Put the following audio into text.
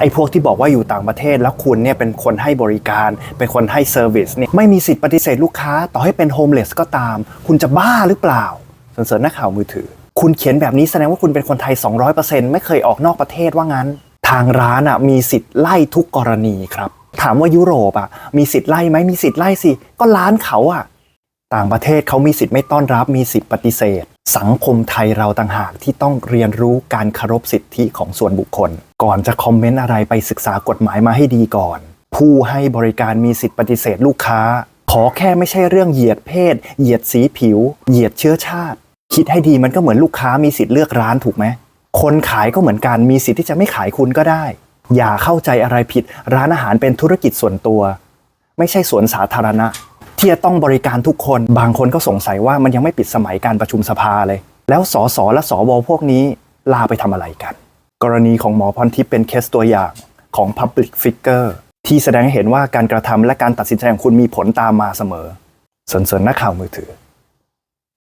ไอ้พวกที่บอกว่าอยู่ต่างประเทศแล้วคุณเนี่ยเป็นคนให้บริการ เป็นคนให้เซอร์วิสเนี่ยไม่มีสิทธิ์ปฏิเสธลูกค้า ต่อให้เป็นโฮมเลสก็ตาม คุณจะบ้าหรือเปล่าสนเสริญนักข่าวมือถือ คุณเขียนแบบนี้แสดงว่าคุณเป็นคนไทย 200%ไม่เคยออกนอกประเทศว่างั้น ทางร้านอะมีสิทธิ์ไล่ทุกกรณีครับ ถามว่ายุโรปอะมีสิทธิ์ไล่ไหมมีสิทธิ์ไล่สิก็ร้านเขาอะต่างประเทศเขามีสิทธิ์ไม่ต้อนรับมีสิทธิ์ปฏิเสธ สังคมไทยเราต่างหากที่ต้องเรียนรู้การเคารพสิทธิของส่วนบุคคล ก่อนจะคอมเมนต์อะไรไปศึกษากฎหมายมาให้ดีก่อน ผู้ให้บริการมีสิทธิปฏิเสธลูกค้า ขอแค่ไม่ใช่เรื่องเหยียดเพศ เหยียดสีผิว เหยียดเชื้อชาติ คิดให้ดีมันก็เหมือนลูกค้ามีสิทธิ์เลือกร้านถูกไหมคนขายก็เหมือนกันมีสิทธิ์ที่จะไม่ขายคุณก็ได้ อย่าเข้าใจอะไรผิด ร้านอาหารเป็นธุรกิจส่วนตัว ไม่ใช่สวนสาธารณะ ที่จะต้องบริการทุกคน บางคนก็สงสัยว่ามันยังไม่ปิดสมัยการประชุมสภาเลย แล้วสสและสวพวกนี้ลาไปทำอะไรกัน กรณีของหมอพรทิพย์เป็นเคสตัวอย่างของ Public Figure ที่แสดงให้เห็นว่าการกระทำและการตัดสินใจของคุณมีผลตามมาเสมอสนเสริญนักข่าวมือถือ